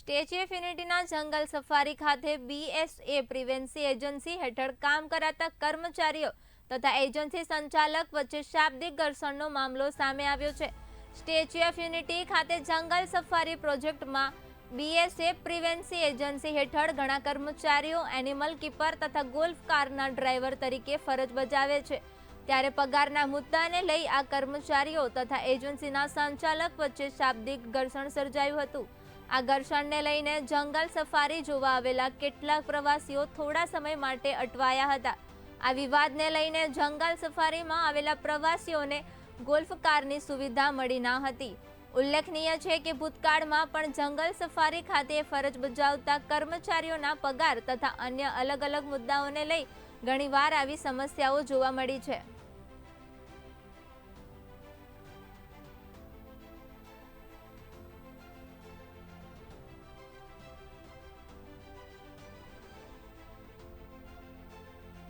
Statue of યુનિટીના જંગલ safari ખાતે બીએસએ પ્રિવેન્સી એજન્સી હેઠળ કામ કરાતા કર્મચારીઓ તથા એજન્સી સંચાલક વચ્ચે શાબ્દિક ઘર્ષણનો મામલો સામે આવ્યો છે. સ્ટેચ્યુ ઓફ યુનિટી ખાતે જંગલ સફારી પ્રોજેક્ટમાં બીએસએ પ્રિવેન્સી એજન્સી હેઠળ ઘણા કર્મચારીઓ એનિમલ કીપર તથા ગોલ્ફ કારના ડ્રાઈવર તરીકે ફરજ બજાવે છે. ત્યારે પગારના મુદ્દાને લઈ આ કર્મચારીઓ તથા એજન્સીના સંચાલક વચ્ચે શાબ્દિક ઘર્ષણ સર્જાયું હતું. આ ઘર્ષણને લઈને જંગલ સફારી જોવા આવેલા કેટલાક પ્રવાસીઓ થોડા સમય માટે અટવાયા હતા. આ વિવાદને લઈને જંગલ સફારીમાં આવેલા પ્રવાસીઓને ગોલ્ફ કારની સુવિધા મળી ન હતી. ઉલ્લેખનીય છે કે ભૂતકાળમાં પણ જંગલ સફારી ખાતે ફરજ બજાવતા કર્મચારીઓના પગાર તથા અન્ય અલગ અલગ મુદ્દાઓને લઈ ઘણીવાર આવી સમસ્યાઓ જોવા મળી છે.